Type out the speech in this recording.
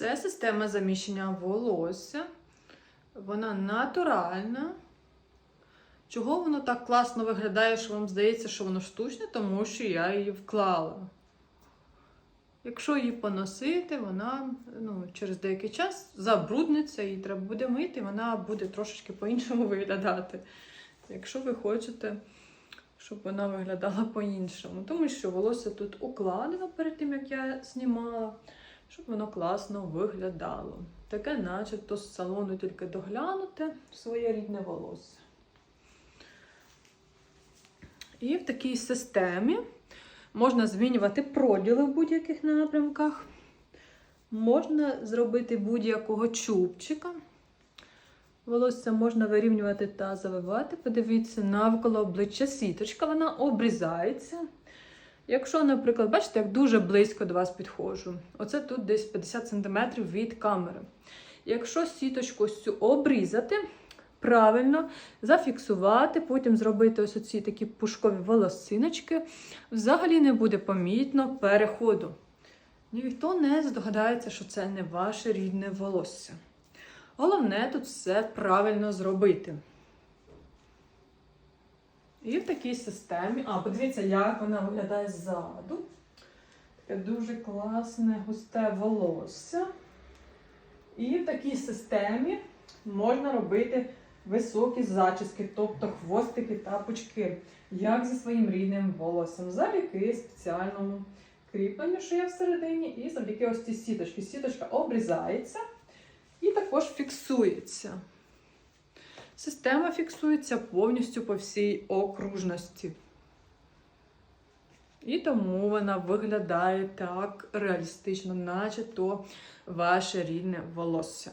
Це система заміщення волосся. Вона натуральна. Чого воно так класно виглядає, що вам здається, що воно штучне, тому що я її вклала. Якщо її поносити, вона ну, через деякий час забрудниться, її треба буде мити, вона буде трошечки по-іншому виглядати. Якщо ви хочете, щоб вона виглядала по-іншому. Тому що волосся тут укладено перед тим, як я знімала, щоб воно класно виглядало. Таке, начебто, з салону тільки доглянути своє рідне волосся. І в такій системі можна змінювати проділи в будь-яких напрямках. Можна зробити будь-якого чубчика. Волосся можна вирівнювати та завивати. Подивіться, навколо обличчя сіточка, вона обрізається. Якщо, наприклад, бачите, як дуже близько до вас підходжу, оце тут десь 50 см від камери. Якщо сіточку ось цю обрізати, правильно зафіксувати, потім зробити ось оці такі пушкові волосиночки, взагалі не буде помітно переходу. Ніхто не здогадається, що це не ваше рідне волосся. Головне тут все правильно зробити. І в такій системі. А, подивіться, як вона виглядає ззаду. Таке дуже класне густе волосся. І в такій системі можна робити високі зачіски, тобто хвостики та пучки, як зі своїм рідним волоссям, завдяки спеціальному кріпленню, що є всередині, і завдяки ось цій сіточці. Сіточка обрізається і також фіксується. Система фіксується повністю по всій окружності. І тому вона виглядає так реалістично, наче то ваше рідне волосся.